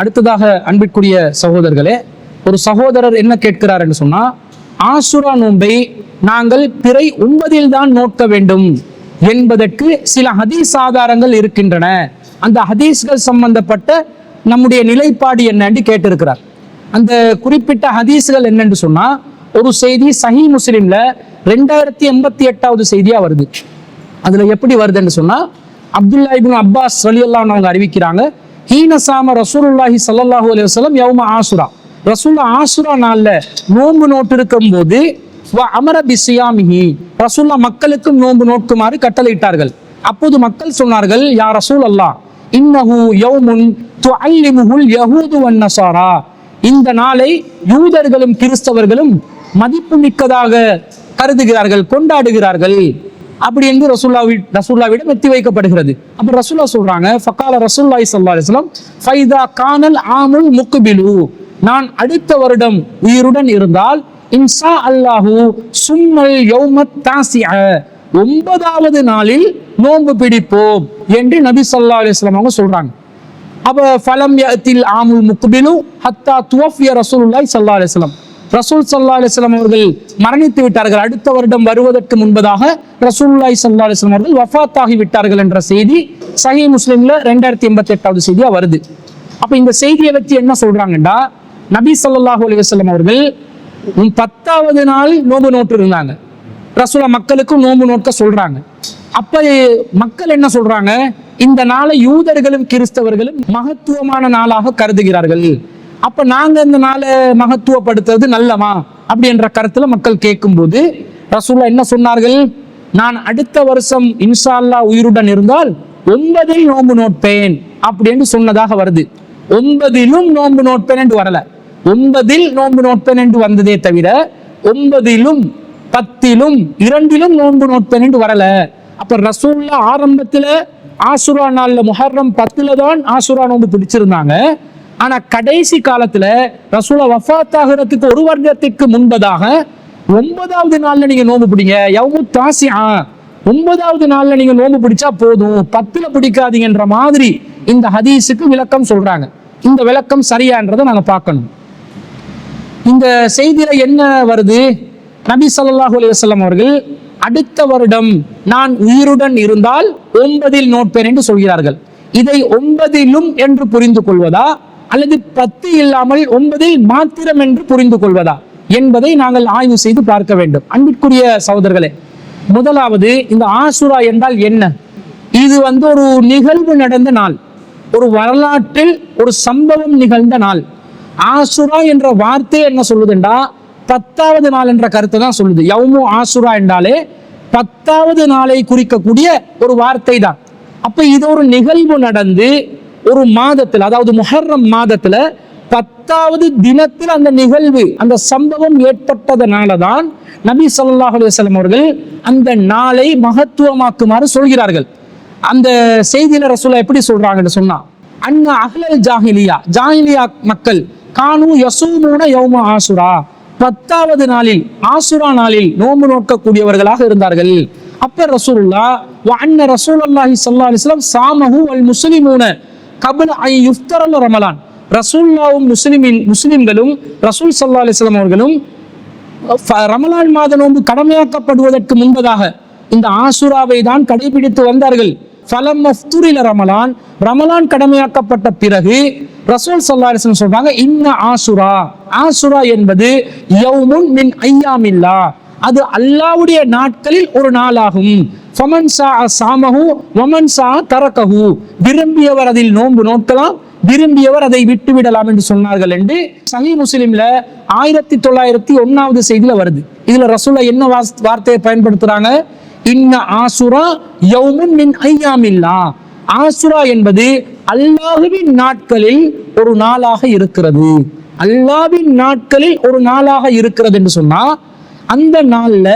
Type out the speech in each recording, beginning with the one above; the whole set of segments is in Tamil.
அடுத்ததாக அன்பிற்குரிய சகோதரர்களே ஒரு சகோதரர் என்ன கேட்கிறார் என்று சொன்னா ஆசுரா நோன்பை நாங்கள் பிறை ஒன்பதில் தான் நோக்க வேண்டும் என்பதற்கு சில ஹதீஸ் ஆதாரங்கள் இருக்கின்றன. அந்த ஹதீஸ்கள் சம்பந்தப்பட்ட நம்முடைய நிலைப்பாடு என்னன்னு கேட்டிருக்கிறார். அந்த குறிப்பிட்ட ஹதீஸ்கள் என்னன்னு சொன்னா ஒரு செய்தி சஹி முஸ்லிம்ல ரெண்டாயிரத்தி எண்பத்தி எட்டாவது செய்தியா வருது. அதுல எப்படி வருதுன்னு சொன்னா அப்துல்லா இப்னு அப்பாஸ் ரலியல்லாஹு அவங்க அறிவிக்கிறாங்க ஹீனசாம ரசூலுல்லாஹி ஸல்லல்லாஹு அலி வசலம் யௌம ஆசுரா. ரசூல்லா ஆசுரா நாள்ல நோன்பு நோட்டு இருக்கும்போது வ அமர பிசியாமிஹி ரசூல்லா மக்களுக்கும் நோன்பு நோக்குமாறு கட்டளையிட்டார்கள். அப்போது மக்கள் சொன்னார்கள் யா ரசூல் அல்லாஹ் இன்னஹு யௌமுன் துஅல்லிமுஹுல் யஹூது வன் நஸாரா இந்த நாளை யூதர்களும் கிறிஸ்தவர்களும் மதிப்பு மிக்கதாக கருதுகிறார்கள் கொண்டாடுகிறார்கள். அப்படி என்று ரசூல்லாவி ரசூல்லாவிடம் எத்தி வைக்கப்படுகிறது. அப்போ ரசூல்லா சொல்றாங்க ஃபக்கால ரசூல்லாய் சல்லா அலிஸ்லாம் ஃபைதா கானல் ஆமுல் முக்குபிலு நான் அடுத்த வருடம் உயிருடன் இருந்தால் இன்சா அல்லாஹு சும்மல் யௌமத் தாசிய ஒன்பதாவது நாளில் நோன்பு பிடிப்போம் என்று நபி ஸல்லல்லாஹு அலிஸ்லாம் அவங்க சொல்றாங்க. அப்போ ஃபலம் யத்தில் ஆமுல் முக்குபிலு ஹத்தா துவஃபிய ரசூலுல்லாஹி சல்லா அலிஸ்லாம் ரசூல் சல்லா அலிஸ்லாம் அவர்கள் மரணித்து விட்டார்கள். அடுத்த வருடம் வருவதற்கு முன்பதாக ரசூல்லாய் சல்லா அலிஸ்லாம் அவர்கள் வஃபாத்தாகி விட்டார்கள் என்ற செய்தி சஹி முஸ்லீம்ல ரெண்டாயிரத்தி எண்பத்தி எட்டாவது செய்தியா வருது. அப்ப இந்த செய்தியை வச்சு என்ன சொல்றாங்கடா நபி சல்லாஹூ அலிவசல்லம் அவர்கள் பத்தாவது நாள் நோன்பு நோட்டு இருந்தாங்க. ரசூலா மக்களுக்கும் நோன்பு நோட்க சொல்றாங்க. அப்ப மக்கள் என்ன சொல்றாங்க? இந்த நாளை யூதர்களும் கிறிஸ்தவர்களும் மகத்துவமான நாளாக கருதுகிறார்கள். அப்போ நாங்கள் இந்த நாளை மகத்துவப்படுத்துறது நல்லமா அப்படி என்ற மக்கள் கேட்கும்போது ரசூல்லா என்ன சொன்னார்கள்? நான் அடுத்த வருஷம் இன்ஷா உயிருடன் இருந்தால் ஒன்பதில் நோன்பு நோட்பேன் அப்படின்னு சொன்னதாக வருது. ஒன்பதிலும் நோன்பு நோட்பேன் என்று வரல. ஒன்பதில் நோன்பு நோட்பேன் என்று வந்ததே தவிர ஒன்பதிலும் பத்திலும் இரண்டிலும் நோன்பு நோட்பேன் என்று வரல. அப்ப ரசூல்லா ஆரம்பத்தில் ஆசுரா நாளில் முஹர்ரம் பத்துல தான் ஆசுரா நோன்பு பிடிச்சிருந்தாங்க. ஆனால் கடைசி காலத்தில் ரசூலா வஃத்தாகிறதுக்கு ஒரு வருடத்திற்கு முன்பதாக ஒன்பதாவது நாளில் நீங்கள் நோம்பு பிடிங்க. எவ்வளோ தாசி ஆ ஒன்பதாவது நாளில் நீங்கள் நோம்பு பிடிச்சா போதும். பத்தில் பிடிக்காதீங்கன்ற மாதிரி இந்த ஹதீஸுக்கு விளக்கம் சொல்கிறாங்க இந்த விளக்கம் சரியான்றதை நாங்கள் பார்க்கணும். இந்த செய்தியில் என்ன வருது? நபி ஸல்லல்லாஹு அலைஹி அவர்கள் அடுத்த வருடம் நான் உயிருடன் இருந்தால் ஒன்பதில் நோட்பேன் என்று சொல்கிறார்கள். இதை ஒன்பதிலும் என்று புரிந்து கொள்வதா? அல்லது பத்து இல்லாமல் ஒன்பதில் மாத்திரம் என்று புரிந்து கொள்வதா என்பதை நாங்கள் ஆய்வு செய்து பார்க்க வேண்டும். அன்பிற்குரிய சகோதரர்களே முதலாவது இந்த ஆசுரா என்றால் என்ன? இது வந்து ஒரு நிகழ்வு நடந்த நாள். ஒரு வரலாற்றில் ஒரு சம்பவம் நிகழ்ந்த நாள். ஆசுரா என்ற வார்த்தை என்ன சொல்லுதுண்டா? பத்தாவது நாள் என்ற கருத்தை தான் சொல்லுது. யௌமு ஆசுரா என்றாலே பத்தாவது நாளை குறிக்கக்கூடிய ஒரு வார்த்தை தான் அப்ப இது ஒரு நிகழ்வு நடந்து ஒரு மாதத்தில் அதாவது முஹர்ரம் மாதத்தில் பத்தாவது தினத்தில் அந்த நிகழ்வு அந்த சம்பவம் ஏற்பட்டதனால தான் நபி ஸல்லல்லாஹு அலுவலம் அவர்கள் அந்த நாளை மகத்துவமாக்குமாறு சொல்கிறார்கள். அந்த செய்தியில ரசூலா எப்படி சொல்றாங்கன்னு சொன்னா அண்ணா அஹ்லல் ஜாஹிலியா ஜாஹிலியா மக்கள் கானு யசூமூன யௌம ஆசுரா. பத்தாவது நாளில் ஆசுரா நாளில் நோம்பு நோக்கக்கூடியவர்களாக இருந்தார்கள். அப்ப ரசூலுல்லா வ அன்ன ரசூலுல்லாஹி சல்லா அலிஸ்லாம் வஸல்லம் சாமஹு முஸ்லிமூன கபல ஐ யுஃப்தரல் ரமலான் ரசூல்லாவும் முஸ்லிமின் முஸ்லிம்களும் ரசூல் சல்லா அலிஸ்லாம் அவர்களும் ரமலான் மாத நோன்பு கடமையாக்கப்படுவதற்கு முன்பதாக இந்த ஆசுராவை தான் கடைபிடித்து வந்தார்கள். ஃபலம் மஃப்துரில ரமலான் ரமலான் கடமையாக்கப்பட்ட பிறகு ரசூல் ஸல்லல்லாஹு அலைஹி சொல்றாங்க இன்ன ஆசுரா. ஆசுரா என்பது யவுமுன் மின் ஐயாமில்லா. அது அல்லாஹ்வுடைய நாட்களில் ஒரு நாளாகும். ஃபமன் சா சாமஹு வமன் சா தரக்கஹு விரும்பியவர் அதில் நோன்பு நோக்கலாம் விரும்பியவர் அதை விட்டு விடலாம் என்று சொன்னார்கள் என்று சஹி முஸ்லிம்ல ஆயிரத்தி தொள்ளாயிரத்தி ஒன்னாவது செய்தியில வருது. இதுல ரசூலா என்ன வார்த்தையை பயன்படுத்துறாங்க? இன்ன ஆசுரா யௌமுன் மின் ஐயாமில்லா. ஆசுரா என்பது அல்லாஹுவின் நாட்களில் ஒரு நாளாக இருக்கிறது. அல்லாவின் நாட்களில் ஒரு நாளாக இருக்கிறது என்று சொன்னா அந்த நாள்ல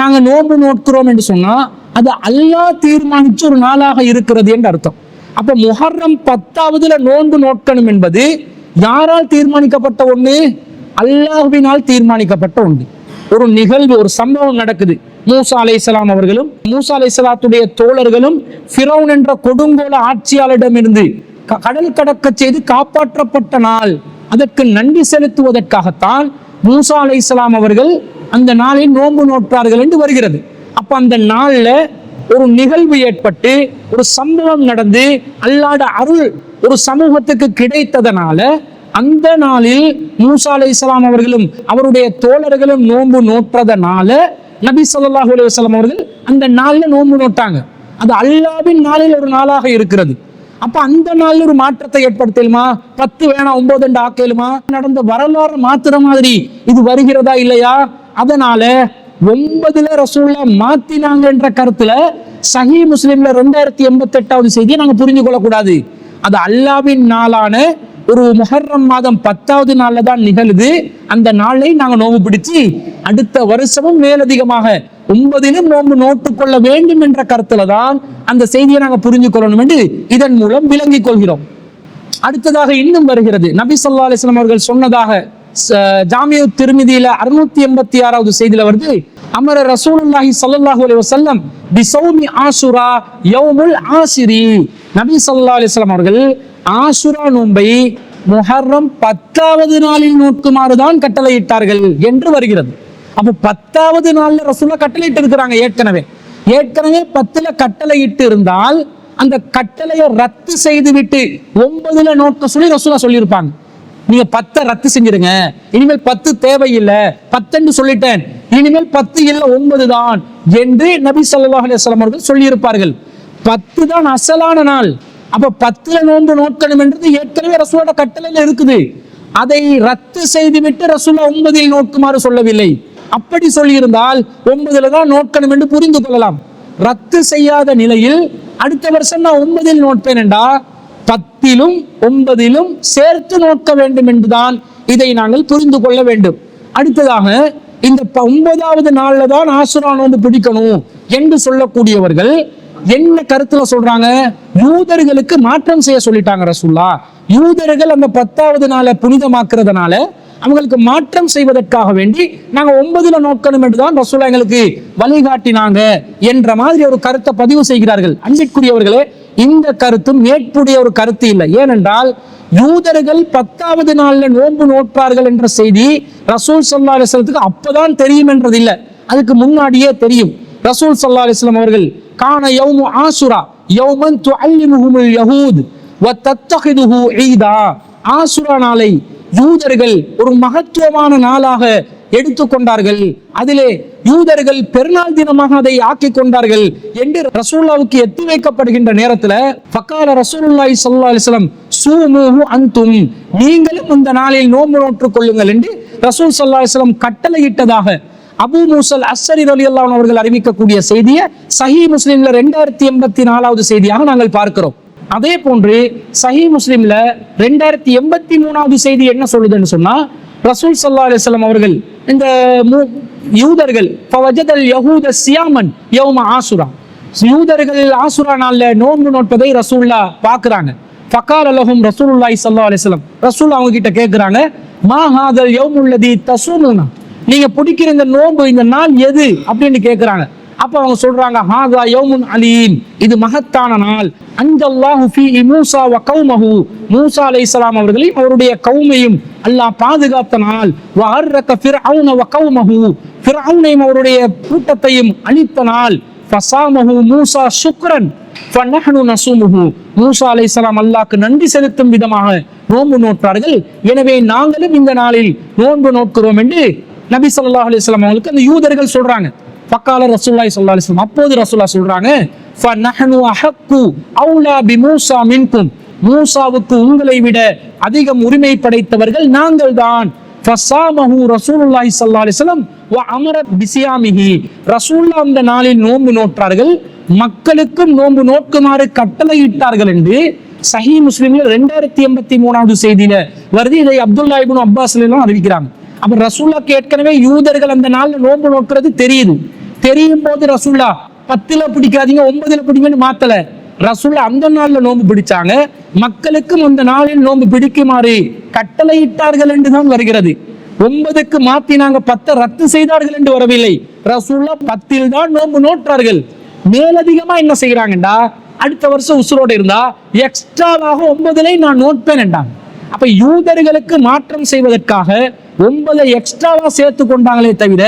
நாங்க நோன்பு நோக்கிறோம் என்று சொன்னா அது அல்லாஹ் தீர்மானிச்ச ஒரு நாளாக இருக்கிறது என்று அர்த்தம். அப்ப முஹர்ரம் பத்தாவதுல நோன்பு நோக்கணும் என்பது யாரால் தீர்மானிக்கப்பட்ட ஒண்ணு? அல்லாஹுவினால் தீர்மானிக்கப்பட்ட ஒன்று ஒரு நிகழ்வு ஒரு சம்பவம் நடக்குது. மூசா அலைசலாம் அவர்களும் மூசா அலைஹிஸ்ஸலாத்துடைய தோழர்களும் ஃபிரௌன் என்ற கொடுங்கோல ஆட்சியாளரிடமிருந்து க- கடல் கடக்க செய்து காப்பாற்றப்பட்ட நாள். அதற்கு நன்றி செலுத்துவதற்காகத்தான் மூசா அலைஹிஸ்ஸலாம் அவர்கள் அந்த நாளில் நோன்பு நோற்றார்கள் என்று வருகிறது. அப்போ அந்த நாள்ல ஒரு நிகழ்வு ஏற்பட்டு ஒரு சம்பவம் நடந்து அல்லாட அருள் ஒரு சமூகத்துக்கு கிடைத்ததனால அந்த நாளில் மூசா அலைஹிஸ்ஸலாம் அவர்களும் அவருடைய தோழர்களும் நோன்பு நோற்றதனால நபி ஸல்லல்லாஹு அலி வஸ்லாம் அவர்கள் அந்த நாள்ல நோன்பு நோட்டாங்க. அது அல்லாவின் நாளில் ஒரு நாளாக இருக்கிறது. அப்ப அந்த நாளில் ஒரு மாற்றத்தை ஏற்படுத்தலுமா பத்து வேணாம் ஒன்பது ரெண்டு ஆக்கலுமா நடந்த வரலாறு மாத்திர மாதிரி இது வருகிறதா இல்லையா? அதனால ஒன்பதுல ரசூல்லா மாத்தினாங்க என்ற கருத்துல சஹி முஸ்லீம்ல ரெண்டாயிரத்தி எண்பத்தி எட்டாவது செய்தியை நாங்க புரிஞ்சு கொள்ளக்கூடாது. அது அல்லாவின் நாளான ஒரு முஹர்ரம் மாதம் பத்தாவது நாள்ல தான் நிகழுது. அந்த நாளை நாங்க நோம்பு பிடிச்சு அடுத்த வருஷமும் மேலதிகமாக ஒன்பதிலும் நோம்பு நோட்டுக்கொள்ள வேண்டும் என்ற கருத்துல தான் அந்த செய்தியை நாங்க புரிஞ்சு கொள்ளணும் என்று இதன் மூலம் விளங்கிக் கொள்கிறோம். அடுத்ததாக இன்னும் வருகிறது. நபி சொல்லா அலிஸ்லாம் அவர்கள் சொன்னதாக ச- ஜாமியு திருமிதியில அறுநூத்தி எண்பத்தி ஆறாவது செய்தியில வருது. அமர ரசூலுல்லாஹி ஸல்லல்லாஹு அலைஹி வஸல்லம் பிசௌமி ஆசுரா யௌமுல் ஆசிரி. நபி ஸல்லல்லாஹு அலைஹி வஸல்லம் அவர்கள் ஆசுரா நோன்பை முஹர்ரம் பத்தாவது நாளில் நோக்குமாறு தான் கட்டளையிட்டார்கள் என்று வருகிறது. அப்போ பத்தாவது நாளில் ரசூலா கட்டளையிட்டு இருக்கிறாங்க ஏற்கனவே. ஏற்கனவே பத்துல கட்டளையிட்டு இருந்தால் அந்த கட்டளையை ரத்து செய்து விட்டு ஒன்பதுல நோக்க சொல்லி ரசூலா சொல்லியிருப்பாங்க. நீங்க பத்தை ரத்து செஞ்சிருங்க இனிமேல் பத்து தேவையில்லை. பத்துன்னு சொல்லிட்டேன். இனிமேல் பத்து இல்லை ஒன்பது தான் என்று நபி சல்லாஹ் அலிஸ்லாம் அவர்கள் சொல்லியிருப்பார்கள். பத்து தான் அசலான நாள். அப்ப பத்துல நோன்பு நோக்கணும் என்றது ஏற்கனவே ரசூலோட கட்டளையில இருக்குது. அதை ரத்து செய்துவிட்டு ரசூலா ஒன்பதில் நோக்குமாறு சொல்லவில்லை. அப்படி சொல்லியிருந்தால் ஒன்பதுல தான் நோக்கணும் என்று புரிந்து கொள்ளலாம். ரத்து செய்யாத நிலையில் அடுத்த வருஷம் நான் ஒன்பதில் நோட்பேன் என்றா பத்திலும் ஒன்பதிலும் சேர்த்து நோக்க வேண்டும் என்றுதான் இதை நாங்கள் புரிந்து கொள்ள வேண்டும். அடுத்ததாக இந்த ஒன்பதாவது நாள்ல தான் ஆசுரா நோன்பு பிடிக்கணும் என்று சொல்லக்கூடியவர்கள் என்ன கருத்துல சொல்றாங்க? யூதர்களுக்கு மாற்றம் செய்ய சொல்லிட்டாங்க ரசூல்லா. யூதர்கள் அந்த பத்தாவது நாளை புனிதமாக்குறதுனால அவங்களுக்கு மாற்றம் செய்வதற்காக வேண்டி நாங்க ஒன்பதுல நோக்கணும் என்றுதான் ரசூலா எங்களுக்கு வழிகாட்டினாங்க என்ற மாதிரி ஒரு கருத்தை பதிவு செய்கிறார்கள். அன்பிற்குரியவர்களே இந்த கருத்தும் ஏற்புடைய ஒரு கருத்து இல்லை. ஏனென்றால் யூதர்கள் பத்தாவது நாள்ல நோன்பு நோட்பார்கள் என்ற செய்தி ரசூல் சல்லா அலிஸ்லத்துக்கு அப்பதான் தெரியும் என்றது இல்லை. அதுக்கு முன்னாடியே தெரியும். ரசூல் சல்லா அலிஸ்லாம் அவர்கள் காண யௌமு ஆசுரா யௌமன் துஅல்லிமுஹுமுல் யஹூத் வ தத்தஹிதுஹு ஈதா. ஆசுரா நாளை யூதர்கள் ஒரு மகத்துவமான நாளாக எடுத்துக்கொண்டார்கள். அதிலே யூதர்கள் பெருநாள் தினமாக அதை ஆக்கி கொண்டார்கள் என்று ரசூல்லாவுக்கு எத்தி வைக்கப்படுகின்ற நேரத்தில் பக்கால ரசூல்லாய் சல்லா அலிஸ்லாம் வஸல்லம் சூமுஹு நீங்களும் இந்த நாளில் நோன்பு நோற்றுக் கொள்ளுங்கள் என்று ரசூல் சல்லா அலிஸ்லாம் கட்டளையிட்டதாக அபூ மூசல் அஸ்ஸரி அலி அன்ஹு அவர்கள் அறிவிக்கக்கூடிய செய்தியை சஹி முஸ்லீம்ல ரெண்டாயிரத்தி எண்பத்தி நாலாவது செய்தியாக நாங்கள் பார்க்கிறோம். அதே போன்று சஹி முஸ்லீம்ல ரெண்டாயிரத்தி எண்பத்தி மூணாவது செய்தி என்ன சொல்லுதுன்னு சொன்னா ரசூல் சல்லா அலிஸ்லாம் அவர்கள் இந்த யூதர்கள் ஃபவஜதல் யகூத சியாமன் யௌம ஆசுரா. யூதர்கள் ஆசுரா நாளில் நோன்பு நோட்பதை ரசூல்லா பார்க்குறாங்க ஃபக்கார் லஹும் ரசூலுல்லாய் சல்லா அலிஸ்லாம் ரசூல் அவங்க கிட்ட கேட்குறாங்க மா ஹாதல் யௌமுல்லதி தசூமுனா? நீங்கள் பிடிக்கிற இந்த நோன்பு இந்த நாள் எது? அப்படின்னு கேட்குறாங்க அப்ப அவங்க சொல்றாங்க ஹாதா யௌமுன் அலீம். இது மகத்தான நாள். அஞ்சல்லாஹு ஃபீ மூசா வ கௌமஹு. மூசா அலைஹிஸ்ஸலாம் அவர்களையும் அவருடைய கௌமையும் அல்லாஹ் பாதுகாத்த நாள். வ அர்ரக ஃபிர்அவுன வ கௌமஹு. ஃபிர்அவுனையும் அவருடைய கூட்டத்தையும் அழித்த நாள். ஃபசாமஹு மூசா சுக்ரன். ஃபநஹ்னு நஸூமுஹு மூசா அலைஹிஸ்ஸலாம் அல்லாஹ்க்கு நன்றி செலுத்தும் விதமாக நோன்பு நோற்றார்கள். எனவே நாங்களும் இந்த நாளில் நோன்பு நோட்கிறோம் என்று நபி ஸல்லல்லாஹு அலைஹி வஸல்லம் அவங்களுக்கு அந்த யூதர்கள் சொல்றாங்க. பக்கால ரசூல்லாய் சொல்லா அலிஸ்லாம் அப்போது ரசூல்லா சொல்றாங்க மூசாவுக்கு உங்களை விட அதிகம் உரிமை படைத்தவர்கள் நாங்கள் தான். ஃபஸாமஹு ரசூலுல்லாஹி ஸல்லல்லாஹு அலைஹி வஸல்லம் வ அமர பிசியாமிஹி. ரசூலுல்லாஹ் அந்த நாளில் நோன்பு நோற்றார்கள் மக்களுக்கும் நோன்பு நோக்குமாறு கட்டளையிட்டார்கள் என்று சஹி முஸ்லிம்ல ரெண்டாயிரத்தி எண்பத்தி மூணாவது செய்தியில வருது. இதை அப்துல்லா இப்னு அப்பாஸ் எல்லாம் அறிவிக்கிறாங்க. அப்ப ரசூல்லாக்கு ஏற்கனவே யூதர்கள் அந்த நாள்ல நோன்பு நோக்குறது தெரியுது. தெரியும் போது ரசுல்லா பத்துல பிடிக்காதீங்க ஒன்பதுல பிடிங்கன்னு மாத்தல. ரசுல்லா அந்த நாள்ல நோன்பு பிடிச்சாங்க. மக்களுக்கும் அந்த நாளில் நோன்பு பிடிக்குமாறு கட்டளையிட்டார்கள் என்றுதான் வருகிறது. ஒன்பதுக்கு மாத்தினாங்க பத்தை ரத்து செய்தார்கள் என்று வரவில்லை. ரசூல்லா பத்தில் தான் நோன்பு நோற்றார்கள். மேலதிகமா என்ன செய்யறாங்கடா அடுத்த வருஷம் உசுரோடு இருந்தா எக்ஸ்ட்ராவாக ஒன்பதுல நான் நோட்பேன் என்றாங்க. அப்ப யூதர்களுக்கு மாற்றம் செய்வதற்காக ஒன்பதை எக்ஸ்ட்ராவா சேர்த்து கொண்டாங்களே தவிர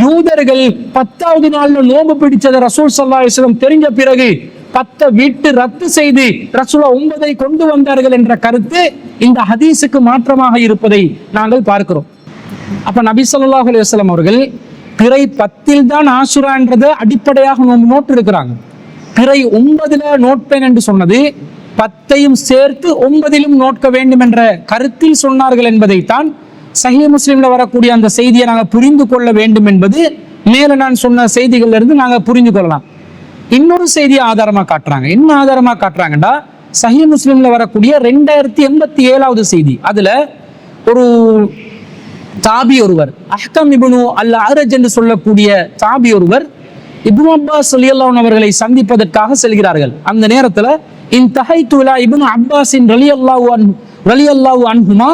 யூதர்கள் பத்தாவது நாள்ல நோம்பு பிடிச்சதை ரசூல் சல்லா தெரிஞ்ச பிறகு பத்தை விட்டு ரத்து செய்து ரசூலா ஒன்பதை கொண்டு வந்தார்கள் என்ற கருத்து இந்த ஹதீஸுக்கு மாற்றமாக இருப்பதை நாங்கள் பார்க்கிறோம். அப்ப நபி சொல்லாஹ் அலுவலம் அவர்கள் பிறை பத்தில் தான் ஆசுரான்றது அடிப்படையாக நோட்டு இருக்கிறாங்க பிறை ஒன்பதுல நோட்பேன் என்று சொன்னது பத்தையும் சேர்த்து ஒன்பதிலும் நோட்க வேண்டும் என்ற கருத்தில் சொன்னார்கள் என்பதைத்தான் சஹி முஸ்லீம்ல வரக்கூடிய அந்த செய்தியை நாங்கள் புரிந்து கொள்ள வேண்டும் என்பது மேலே நான் சொன்ன செய்திகள்ல இருந்து நாங்கள் புரிந்து கொள்ளலாம். இன்னொரு செய்தியை ஆதாரமா காட்டுறாங்க. என்ன ஆதாரமா காட்டுறாங்கடா சஹி முஸ்லீம்ல வரக்கூடிய ரெண்டாயிரத்தி எண்பத்தி ஏழாவது செய்தி. அதுல ஒரு தாபி ஒருவர் அஹ்கம் இபுனு அல்ல அரஜ் என்று சொல்லக்கூடிய தாபி ஒருவர் இபு அப்பாஸ் ரலியல்லாஹு அவர்களை சந்திப்பதற்காக செல்கிறார்கள். அந்த நேரத்துல இன் தஹைத்து துலா இபுன் அப்பாஸின் ரலியல்லாஹு அன் ரலியல்லாஹு அன்ஹுமா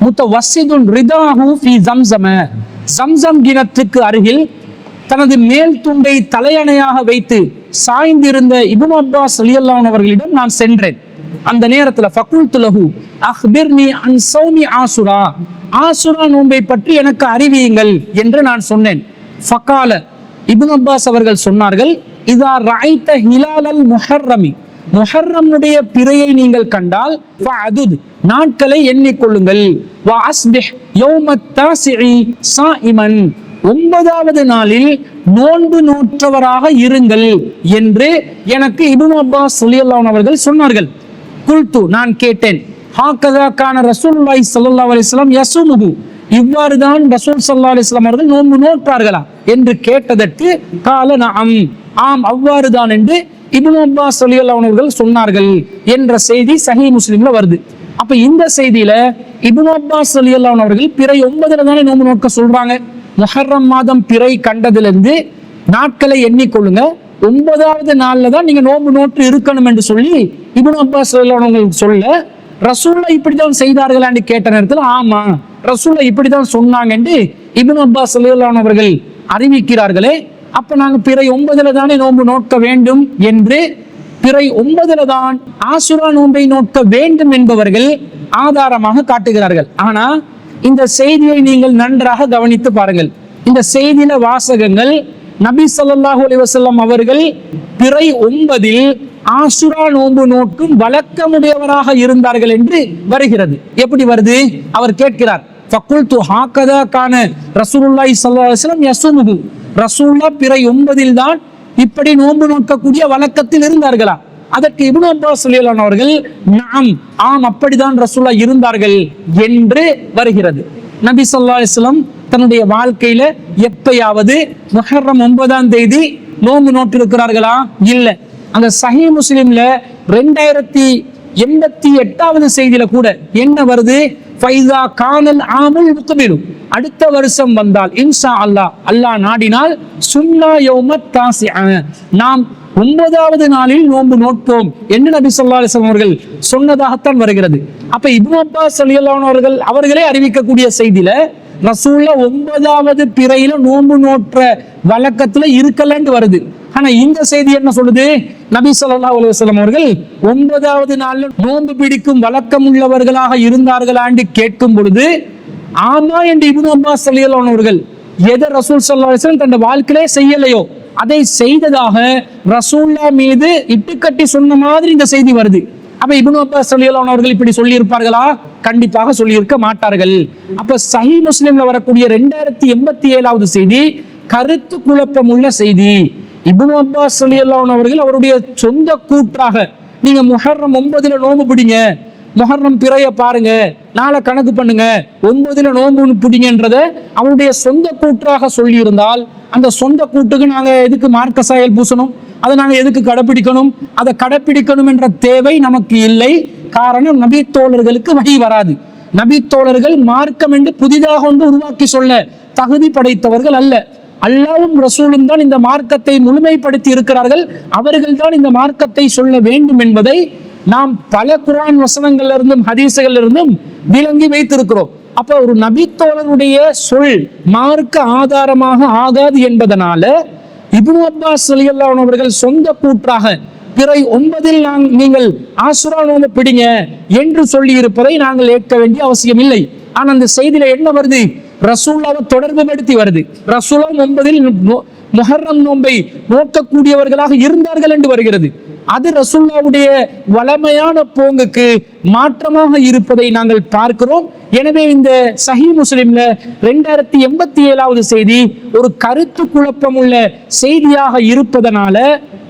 வஹுவ முத்தவஸ்ஸிதுன் ரிதாஹு ஃபி ஜம்ஸம ஜம்ஸம் கிணற்றுக்கு அருகில் தனது மேல் துண்டை தலையணையாக வைத்து சாய்ந்திருந்த இப்னு அப்பாஸ் ரலியல்லாஹு அவர்களிடம் நான் சென்றேன். அந்த நேரத்தில் ஃபகுல்து லஹு அஹ்பிர்னி அன் சௌமி ஆசுரா. ஆசுரா நோன்பை பற்றி எனக்கு அறிவியுங்கள் என்று நான் சொன்னேன். ஃபகால இபுன் அப்பாஸ் அவர்கள் சொன்னார்கள் இதா ராய்த ஹிலாலல் முஹர்ரமி. முஹர்ரமுடைய பிறையை நீங்கள் கண்டால் ஃபஅதுத். நாட்களை எண்ணிக்கொள்ளுங்கள். ஒன்பதாவது நாளில் நோன்பு நோற்றவராக இருங்கள் என்று எனக்கு இபுன் அப்பாஸ் சொல்லியல்லான் அவர்கள் சொன்னார்கள். குல்து நான் கேட்டேன். ஹாக்கதாக்கான ரசூல்லாய் சல்லா அலிஸ்லாம் யசுமுகு இவ்வாறு தான் ரசூல் சல்லா அலிஸ்லாம் அவர்கள் நோன்பு நோற்றார்களா என்று கேட்டதற்கு கால நாம் ஆம் அவ்வாறு தான் என்று இபுன் அப்பாஸ் ரலியல்லாஹு அவர்கள் சொன்னார்கள் என்ற செய்தி சஹி முஸ்லீம்ல வருது. அப்ப இந்த செய்தியில இபுன் அப்பாஸ் ரலியல்லாஹு அவர்கள் பிறை ஒன்பதுல தானே நோம்பு நோக்க சொல்றாங்க. முஹர்ரம் மாதம் பிறை கண்டதிலிருந்து நாட்களை எண்ணிக்கொள்ளுங்க. ஒன்பதாவது நாள்ல தான் நீங்க நோம்பு நோட்டு இருக்கணும் என்று சொல்லி இபுன் அப்பாஸ் ரலியல்லாஹு சொல்ல ரசூல்லா இப்படிதான் செய்தார்களான்னு கேட்ட நேரத்தில் ஆமா ரசூல்லா இப்படிதான் சொன்னாங்க என்று இப்னு அப்பாஸ் ரலியல்லாஹு அவர்கள் அறிவிக்கிறார்களே. அப்ப நாங்க பிறை ஒன்பதுல தானே நோன்பு நோக்க வேண்டும் என்று பிறை ஒன்பதுல தான் ஆசுரா நோன்பை நோக்க வேண்டும் என்பவர்கள் ஆதாரமாக காட்டுகிறார்கள். ஆனா இந்த செய்தியை நீங்கள் நன்றாக கவனித்து பாருங்கள். இந்த செய்தியில வாசகங்கள் நபி ஸல்லல்லாஹு அலைஹி அவர்கள் பிறை ஒன்பதில் ஆசுரா நோன்பு நோக்கும் வழக்கமுடையவராக இருந்தார்கள் என்று வருகிறது. எப்படி வருது? அவர் கேட்கிறார். ஃபக்குல்து ஹாக்கதா கான ரசூலுல்லாய் சல்லாஹ் அலைஹி யசுமுகு ரசூல்லா பிறை ஒன்பதில் தான் இப்படி நோன்பு நோக்கக்கூடிய வழக்கத்தில் இருந்தார்களா? அதற்கு இப்னு அப்பாஸ் ரலியல்லாஹு அவர்கள் நாம் ஆம் அப்படிதான் ரசூல்லா இருந்தார்கள் என்று வருகிறது. நபி சொல்லா அலைஹி தன்னுடைய வாழ்க்கையில எப்பயாவது முஹர்ரம் ஒன்பதாம் தேதி நோன்பு நோட்டு இருக்கிறார்களா இல்ல. அந்த சஹி முஸ்லிம்ல ரெண்டாயிரத்தி எண்பத்தி எட்டாவது செய்தியில கூட என்ன வருது? ஃபைதா கானல் ஆமுல் முக்பிலும் அடுத்த வருஷம் வந்தால் இன்ஷா அல்லாஹ் அல்லாஹ் நாடினால் சுன்னா யௌமத் தாசி நாம் ஒன்பதாவது நாளில் நோன்பு நோட்போம். என்று நபி சொல்லா அலைஹி அவர்கள் சொன்னதாகத்தான் வருகிறது. அப்ப இப்னு அப்பாஸ் அவர்கள் அவர்களே அறிவிக்கக்கூடிய செய்தியில ரசூல்ல ஒன்பதாவது பிறையில நோன்பு நோற்ற வழக்கத்துல இருக்கலன்னு வருது. ஆனா இந்த செய்தி என்ன சொல்லுது? நபி சொல்லா அலுவலம் அவர்கள் ஒன்பதாவது நாள்ல நோன்பு பிடிக்கும் வழக்கம் உள்ளவர்களாக இருந்தார்களான்னு கேட்கும் பொழுது ஆமா என்று இபுன் அப்பாஸ் ரலியல்லாஹு அவர்கள் எதை ரசூல் சல்லா அலுவலம் வஸல்லம் தன் வாழ்க்கையிலே செய்யலையோ அதை செய்ததாக ரசூல்லா மீது இட்டுக்கட்டி சொன்ன மாதிரி இந்த செய்தி வருது. அப்ப இபுன் அப்பாஸ் ரலியல்லாஹு அவர்கள் இப்படி சொல்லி இருப்பார்களா கண்டிப்பாக சொல்லியிருக்க மாட்டார்கள். அப்ப சஹி முஸ்லிம்ல வரக்கூடிய ரெண்டாயிரத்தி எண்பத்தி ஏழாவது செய்தி கருத்து குழப்பம் உள்ள செய்தி. இபுன் அப்பாஸ் அலி அன்ஹு அவர்கள் அவருடைய சொந்த கூற்றாக நீங்க முஹர்ரம் ஒன்பதுல நோம்பு பிடிங்க. முஹர்ரம் பிறைய பாருங்க. நாளை கணக்கு பண்ணுங்க. ஒன்பதுல நோன்பு பிடிங்கன்றத அவருடைய சொந்த கூற்றாக சொல்லியிருந்தால் அந்த சொந்த கூட்டுக்கு நாங்க எதுக்கு மார்க்க சாயல் பூசணும்? அதை நாங்க எதுக்கு கடைப்பிடிக்கணும்? அதை கடைப்பிடிக்கணும் என்ற தேவை நமக்கு இல்லை. காரணம் நபி தோழர்களுக்கு வழி வராது. நபி தோழர்கள் மார்க்கம் என்று புதிதாக ஒன்று உருவாக்கி சொல்ல தகுதி படைத்தவர்கள் அல்ல. அல்லாவும் ரசூலும் தான் இந்த மார்க்கத்தை முழுமைப்படுத்தி இருக்கிறார்கள். அவர்கள் தான் இந்த மார்க்கத்தை சொல்ல வேண்டும் என்பதை நாம் பல குரான் வசனங்கள்ல இருந்தும் ஹதீசுகள் இருந்தும் விளங்கி வைத்திருக்கிறோம். அப்ப ஒரு நபித்தோழருடைய சொல் மார்க்க ஆதாரமாக ஆகாது என்பதனால இப்னு அப்பாஸ் அலியல்லான் அவர்கள் சொந்த கூற்றாக பிறை ஒன்பதில் நான் நீங்கள் ஆசுரா பிடிங்க என்று சொல்லி இருப்பதை நாங்கள் ஏற்க வேண்டிய அவசியம் இல்லை ஆனா அந்த செய்தியில என்ன வருது? ரசூல்லாவை தொடர்பு படுத்தி வருது. ரசூலா ஒன்பதில் முஹர்ரம் நோன்பை நோக்கக்கூடியவர்களாக இருந்தார்கள் என்று வருகிறது. அது ரசூல்லாவுடைய வளமையான போங்குக்கு மாற்றமாக இருப்பதை நாங்கள் பார்க்கிறோம். எனவே இந்த சஹி முஸ்லிம்ல ரெண்டாயிரத்தி எண்பத்தி ஏழாவது செய்தி ஒரு கருத்து குழப்பம் உள்ள செய்தியாக இருப்பதனால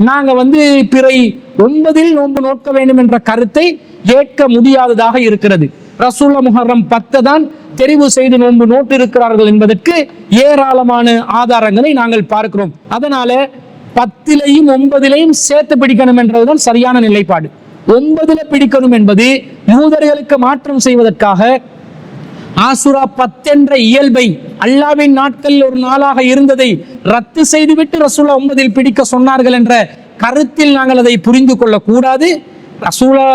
நாங்க வந்து பிறை ஒன்பதில் நோன்பு நோக்க வேண்டும் என்ற கருத்தை ஏற்க முடியாததாக இருக்கிறது. ரசூல்லா முஹர்ரம் பத்து தான் தெரிவு செய்து நோன்பு நோட்டு இருக்கிறார்கள் என்பதற்கு ஏராளமான ஆதாரங்களை நாங்கள் பார்க்கிறோம். அதனால பத்திலையும் ஒன்பதிலையும் சேர்த்து பிடிக்கணும் என்றதுதான் சரியான நிலைப்பாடு. ஒன்பதுல பிடிக்கணும் என்பது யூதர்களுக்கு மாற்றம் செய்வதற்காக ஆசுரா பத்தென்ற இயல்பை அல்லாவின் நாட்களில் ஒரு நாளாக இருந்ததை ரத்து செய்துவிட்டு ரசூலா ஒன்பதில் பிடிக்க சொன்னார்கள் என்ற கருத்தில் நாங்கள் அதை புரிந்து கொள்ளக்கூடாது. ரசூலா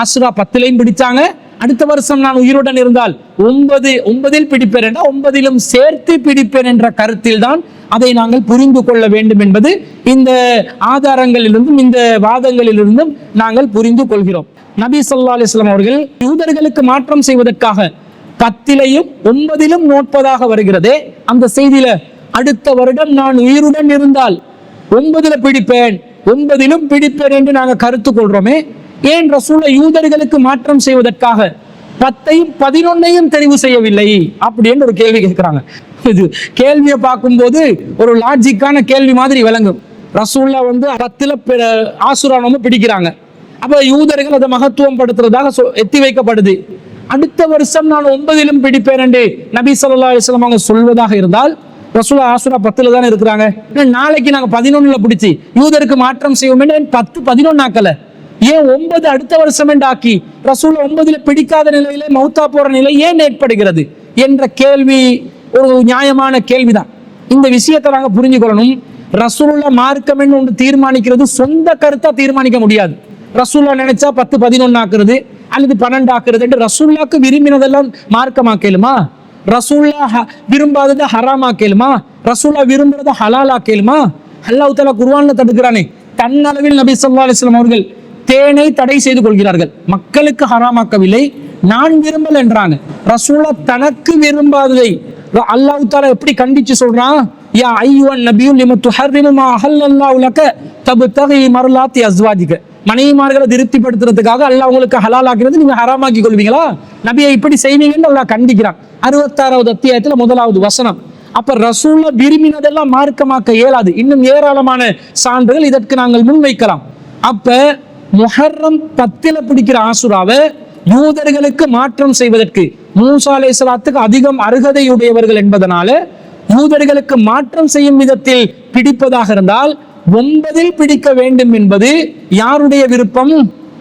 ஆசுரா பத்திலையும் பிடிச்சாங்க. அடுத்த வருஷம் நான் உயிருடன் இருந்தால் ஒன்பது ஒன்பதில் பிடிப்பேன் என்றால் ஒன்பதிலும் சேர்த்து பிடிப்பேன் என்ற கருத்தில் தான் அதை நாங்கள் புரிந்து கொள்ள வேண்டும் என்பது இந்த ஆதாரங்களிலிருந்தும் இந்த வாதங்களிலிருந்தும் நாங்கள் புரிந்து கொள்கிறோம். நபி சொல்லா அலிஸ்லாம் அவர்கள் யூதர்களுக்கு மாற்றம் செய்வதற்காக பத்திலையும் ஒன்பதிலும் நோட்பதாக வருகிறதே அந்த செய்தியில அடுத்த வருடம் நான் உயிருடன் இருந்தால் ஒன்பதுல பிடிப்பேன் ஒன்பதிலும் பிடிப்பேன் என்று நாங்கள் கருத்து கொள்றோமே ஏன் ரசூலை யூதர்களுக்கு மாற்றம் செய்வதற்காக பத்தையும் பதினொன்னையும் தெரிவு செய்யவில்லை? அப்படின்னு ஒரு கேள்வி கேட்கிறாங்க. இது கேள்வியை பார்க்கும்போது ஒரு லாஜிக்கான கேள்வி மாதிரி விளங்கும். ரசூல்லா வந்து பத்துல பி- ஆசுரானமும் பிடிக்கிறாங்க. அப்ப யூதர்கள் அதை மகத்துவம் படுத்துறதாக சொ- எத்தி வைக்கப்படுது. அடுத்த வருஷம் நான் ஒன்பதிலும் பிடிப்பேன் என்று நபி சொல்லா அலைஹி அவங்க சொல்வதாக இருந்தால் ரசூலா ஆசுரா பத்துல தானே இருக்கிறாங்க. நாளைக்கு நாங்க பதினொன்னுல பிடிச்சி யூதருக்கு மாற்றம் செய்வோம் பத்து பதினொன்னு ஆக்கல ஏன் ஒன்பது அடுத்த வருஷம் என்றாக்கி ரசூல் ஒன்பதுல பிடிக்காத நிலையில மௌத்தா போற நிலை ஏன் ஏற்படுகிறது என்ற கேள்வி ஒரு நியாயமான கேள்விதான். இந்த விஷயத்தை நாங்க புரிஞ்சுக்கொள்ளணும் ரசூலுள்ள மார்க்கம் என்று ஒன்று தீர்மானிக்கிறது சொந்த கருத்தா தீர்மானிக்க முடியாது. ரசூல்லா நினைச்சா பத்து பதினொன்னு ஆக்குறது அல்லது பன்னெண்டு ஆக்குறது என்று ரசூல்லாக்கு விரும்பினதெல்லாம் மார்க்கமாக்கலுமா? ரசூல்லா ஹ- விரும்பாததை ஹராமாக்கலுமா? ரசூல்லா விரும்புறத ஹலாலாக்கலுமா? அல்லாஹ் தஆலா குர்ஆன்ல தடுக்கிறானே. தன்னளவில் நபி சொல்லா அலிஸ்லாம் அவர்கள் தேனை தடை செய்து கொள்கிறார்கள். மக்களுக்கு ஹராமாக்கவில்லை. நான் விரும்பல் என்றாங்க. ரசூலா தனக்கு விரும்பாததை அல்லாஹ் தாலா எப்படி கண்டிச்சு சொல்றான்? யா ஐயுவன் நபியும் லிம துஹர்ரிமு அஹல்லல்லா உலக தபு தகை மருளாத்தி அஸ்வாதிக மனைவிமார்களை திருப்திப்படுத்துறதுக்காக அல்லாஹ் உங்களுக்கு ஹலால் ஆக்கிறது நீங்க ஹராமாக்கி கொள்வீங்களா? நபியை இப்படி செய்வீங்கன்னு அல்லாஹ் கண்டிக்கிறான். அறுபத்தாறாவது அத்தியாயத்துல முதலாவது வசனம். அப்ப ரசூல்லா விரும்பினதெல்லாம் மார்க்கமாக்க இயலாது. இன்னும் ஏராளமான சான்றுகள் இதற்கு நாங்கள் முன்வைக்கலாம். அப்ப முஹர்ரம் பத்தில பிடிக்கிற ஆசுராவை யூதர்களுக்கு மாற்றம் செய்வதற்கு மூசா சலாத்துக்கு அதிகம் அருகதையுடையவர்கள் என்பதனால யூதர்களுக்கு மாற்றம் செய்யும் விதத்தில் பிடிப்பதாக இருந்தால் ஒன்பதில் பிடிக்க வேண்டும் என்பது யாருடைய விருப்பம்?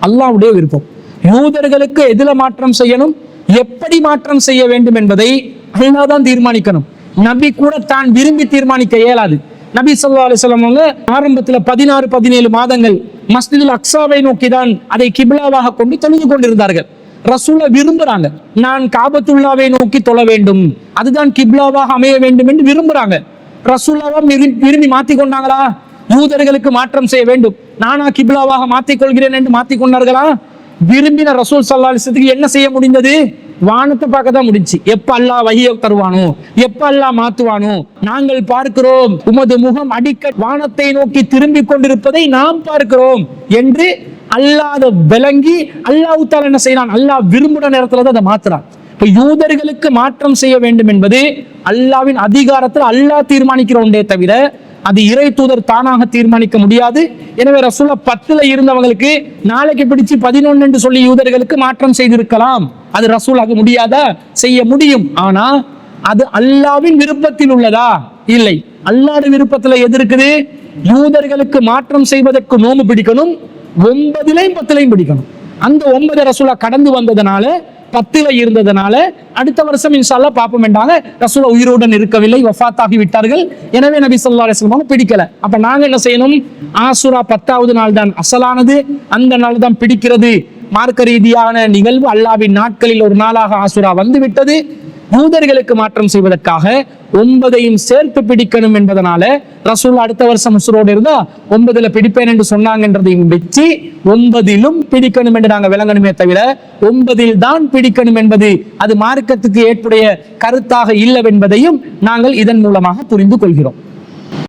அல்லாவுடைய விருப்பம். யூதர்களுக்கு எதில மாற்றம் செய்யணும்? எப்படி மாற்றம் செய்ய வேண்டும் என்பதை அல்லாதான் தீர்மானிக்கணும். நபி கூட தான் விரும்பி தீர்மானிக்க இயலாது. நபி சொல்லா அலிஸ்லாம் அவங்க ஆரம்பத்தில் பதினாறு பதினேழு மாதங்கள் மஸ்ஜிதுல் அக்ஸாவை நோக்கி தான் அதை கிபிலாவாக கொண்டு தொழுது கொண்டிருந்தார்கள். ரசூலை விரும்புறாங்க. நான் காபத்துல்லாவை நோக்கி தொழ வேண்டும். அதுதான் கிப்லாவாக அமைய வேண்டும் என்று விரும்புறாங்க. ரசூலாவும் விரும்பி மாத்தி கொண்டாங்களா? யூதர்களுக்கு மாற்றம் செய்ய வேண்டும். நானா கிப்லாவாக மாத்திக் கொள்கிறேன் என்று மாத்தி கொண்டார்களா? விரும்பின ரசூல் சல்லா என்ன செய்ய முடிந்தது? வானத்தை பார்க்க தான் முடிஞ்சு எப்ப அல்லாஹ் வகிய தருவானோ எப்ப அல்லாஹ் மாத்துவானோ நாங்கள் பார்க்கிறோம். உமது முகம் அடிக்க வானத்தை நோக்கி திரும்பி கொண்டிருப்பதை நாம் பார்க்கிறோம் என்று அல்லாத விளங்கி அல்லாஹ் தாலா என்ன செய்யறான்? அல்லாஹ் விரும்புற நேரத்துல தான் அதை மாத்துறான். இப்ப யூதர்களுக்கு மாற்றம் செய்ய வேண்டும் என்பது அல்லாவின் அதிகாரத்தில் அல்லாஹ் தீர்மானிக்கிற ஒன்றே தவிர அது இறை தூதர் தானாக தீர்மானிக்க முடியாது. எனவே ரசூலா பத்துல இருந்தவங்களுக்கு நாளைக்கு பிடிச்சு பதினொன்னு என்று சொல்லி யூதர்களுக்கு மாற்றம் செய்திருக்கலாம். அது ரசூலாக முடியாதா? செய்ய முடியும். ஆனா அது அல்லாவின் விருப்பத்தில் உள்ளதா? இல்லை. அல்லாஹ்வுடைய விருப்பத்துல எது இருக்குது? யூதர்களுக்கு மாற்றம் செய்வதற்கு நோம்பு பிடிக்கணும் ஒன்பதுலையும் பத்துலையும் பிடிக்கணும். அந்த ஒன்பது ரசூலா கடந்து வந்ததுனால பத்துல இருந்ததுனால அடுத்த வருஷம் இன்ஷால்லா பார்ப்போம் என்றாங்க ரசூலா உயிரோடன் இருக்கவில்லை வஃத்தாகி விட்டார்கள். எனவே நபி சொல்லா அலைஹி பிடிக்கல. அப்ப நாங்க என்ன செய்யணும்? ஆசுரா பத்தாவது நாள் தான் அசலானது. அந்த நாள் தான் பிடிக்கிறது. மார்க்க ரீதியான நிகழ்வு அல்லாவின் நாட்களில் ஒரு நாளாக ஆசுரா வந்து விட்டது யூதர்களுக்கு மாற்றம் செய்வதற்காக ஒன்பதையும் சேர்த்து பிடிக்கணும் என்பதனால ரசூல் அடுத்த வருஷம் உசுரோடு இருந்தா ஒன்பதுல பிடிப்பேன் என்று சொன்னாங்கன்றதையும் வச்சு ஒன்பதிலும் பிடிக்கணும் என்று நாங்க விளங்கணுமே தவிர ஒன்பதில் தான் பிடிக்கணும் என்பது அது மார்க்கத்துக்கு ஏற்புடைய கருத்தாக இல்லவென்பதையும் நாங்கள் இதன் மூலமாக புரிந்து கொள்கிறோம்.